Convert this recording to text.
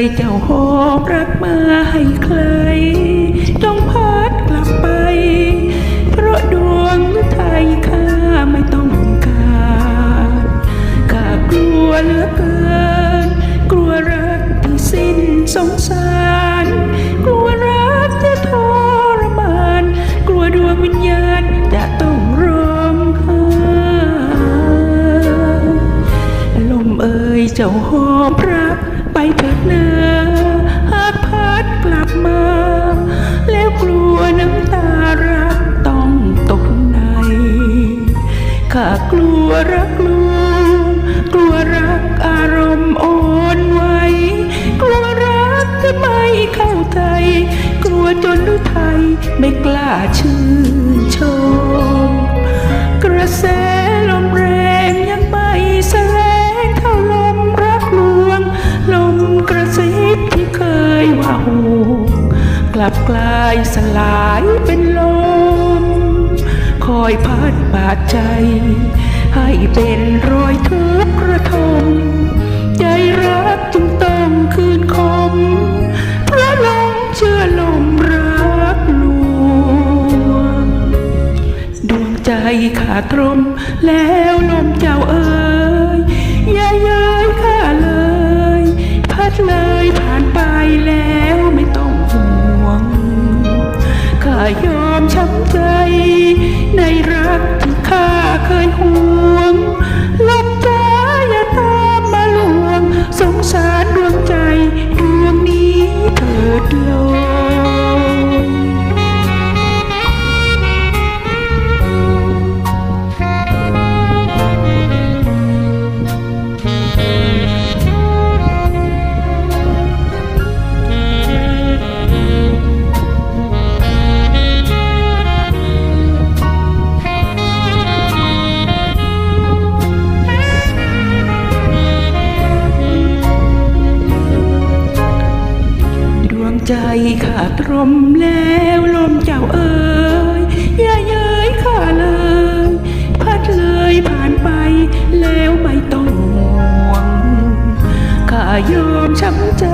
ลมเอ่ยเจ้าหอบรักมาให้ใครต้องพัดกลับไป เพราะดวงไทยข้าไม่ต้องการข้ากลัวเหลือเกิน กลัวรักที่สิ้นสงสาร กลัวรักจะทรมาน กลัวดวงวิญญาณจะต้อง ยเจ้าหอบรักไปเถิดนาหากพัดกลับมา แล้วกลัวน้ำตารักต้องตกในข้ากลัวรักลวงกลัวรักอารมณ์อ่อนไหวกลัวรักจะไม่เข้าใจ กลัวจนดุไทยไม่กล้าชื่นชม บกลายสลายเป็นลม คอยพัดบาดใจ ให้เป็นรอยทุกข์ระทม ใจรักจึงต้องคืนคมเพราะลงเชื่อลมรักลวง ดวงใจขาดตรมแล้วลมเจ้าเอ๋ยอย่าย้ยข้าเลย ยายอมช้ำใจ ในรักที่ข้าเคยห่วงลมจ้ ใจขาดลมแล้วลมเจ้าเอ๋ยอย่าเย้ยข้าเลย พัดเลยผ่านไปแล้วไม่ต้องห่วงข้ายอมช้ำใจ